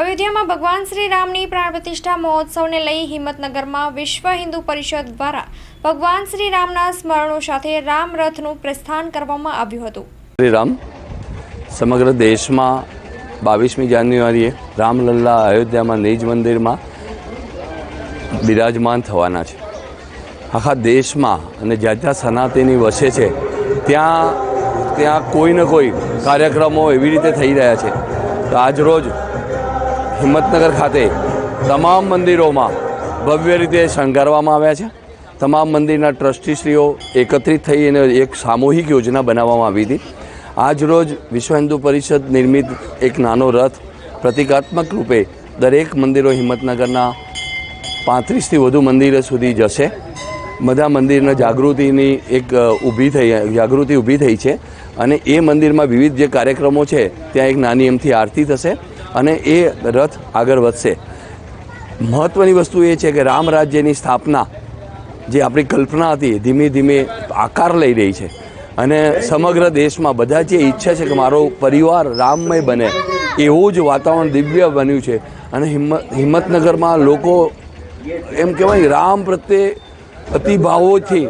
અયોધ્યામાં ભગવાન શ્રી રામની પ્રાણ પ્રતિષ્ઠા મહોત્સવને લઈ હિંમતનગરમાં વિશ્વ હિન્દુ પરિષદ દ્વારા ભગવાન શ્રી રામના સ્મરણો સાથે રામ રથનું પ્રસ્થાન કરવામાં આવ્યું હતું. શ્રી રામ સમગ્ર દેશમાં બાવીસમી જાન્યુઆરીએ રામલલ્લા અયોધ્યામાં નિજ મંદિરમાં બિરાજમાન થવાના છે. આખા દેશમાં અને જ્યાં જ્યાં સનાતની વસે છે, ત્યાં ત્યાં કોઈ ને કોઈ કાર્યક્રમો એવી રીતે થઈ રહ્યા છે. તો આજરોજ હિંમતનગર ખાતે તમામ મંદિરોમાં ભવ્ય રીતે શણગારવામાં આવ્યા છે. તમામ મંદિરના ટ્રસ્ટીશ્રીઓ એકત્રિત થઈ અને એક સામૂહિક યોજના બનાવવામાં આવી હતી. આજ રોજ વિશ્વ હિન્દુ પરિષદ નિર્મિત એક નાનો રથ પ્રતિકાત્મક રૂપે દરેક મંદિરો હિંમતનગરના પાંત્રીસથી વધુ મંદિરો સુધી જશે. બધા મંદિરના જાગૃતિની એક ઊભી થઈ, જાગૃતિ ઊભી થઈ છે અને એ મંદિરમાં વિવિધ જે કાર્યક્રમો છે, ત્યાં એક નાની એમથી આરતી થશે. અને એ રથ આગળ વધશે. મહત્ત્વની વસ્તુ એ છે કે રામ રાજ્યની સ્થાપના જે આપણી કલ્પના હતી ધીમે ધીમે આકાર લઈ રહી છે. અને સમગ્ર દેશમાં બધા જે ઈચ્છે છે કે મારો પરિવાર રામમય બને, એવું જ વાતાવરણ દિવ્ય બન્યું છે. અને હિંમત હિંમતનગરમાં લોકો એમ કહેવાય રામ પ્રત્યે અતિભાવોથી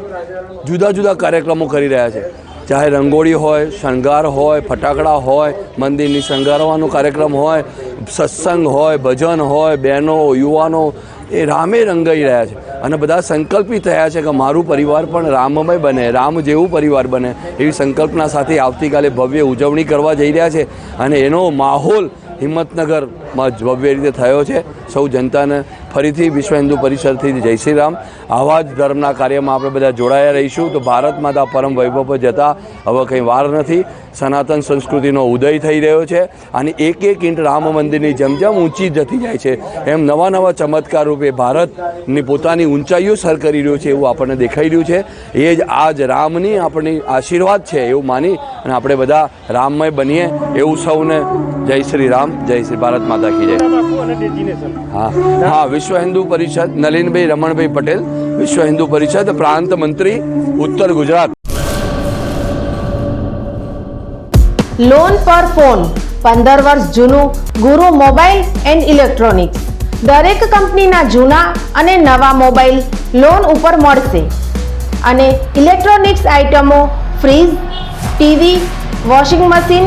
જુદા જુદા કાર્યક્રમો કરી રહ્યા છે. ચાહે રંગોળી હોય, શણગાર હોય, ફટાકડા હોય, મંદિરની શણગારવાનો કાર્યક્રમ હોય, સત્સંગ હોય, ભજન હોય, બહેનો, યુવાનો એ રામે રંગાઈ રહ્યા છે. અને બધા સંકલ્પિત થયા છે કે મારું પરિવાર પણ રામમય બને, રામ જેવું પરિવાર બને એવી સંકલ્પના સાથે આવતીકાલે ભવ્ય ઉજવણી કરવા જઈ રહ્યા છે. અને એનો માહોલ હિંમતનગરમાં ભવ્ય રીતે થયો છે. સૌ જનતાને ફરીથી વિશ્વ હિન્દુ પરિષદથી જય શ્રી રામ. આવા જ ધર્મના કાર્યમાં આપણે બધા જોડાયા રહીશું. તો ભારત માતા પરમ વૈભવ પર જતા હવે કંઈ વાર નથી. સનાતન સંસ્કૃતિનો ઉદય થઈ રહ્યો છે અને એક એક ઇંટ રામ મંદિરની જેમ જેમ ઊંચી જતી જાય છે, એમ નવા નવા ચમત્કાર રૂપે ભારતની પોતાની ઊંચાઈઓ સર કરી રહ્યું છે એવું આપણને દેખાઈ રહ્યું છે. એ જ આજ રામની આપણી આશીર્વાદ છે એવું માની અને આપણે બધા રામમય બનીએ એવું સૌને જય શ્રી રામ જય શ્રી ભારત માતા કી જય. હા હા વિશ્વ હિન્દુ પરિષદ નલિનભાઈ રમણભાઈ પટેલ વિશ્વ હિન્દુ પરિષદ પ્રાંત મંત્રી ઉત્તર ગુજરાત. લોન પર ફોન પંદર વર્ષ જૂનું ગુરુ મોબાઈલ એન્ડ ઇલેક્ટ્રોનિક્સ. દરેક કંપનીના જૂના અને નવા મોબાઈલ લોન ઉપર મળશે. અને ઇલેક્ટ્રોનિક્સ આઇટમો fridge TV washing machine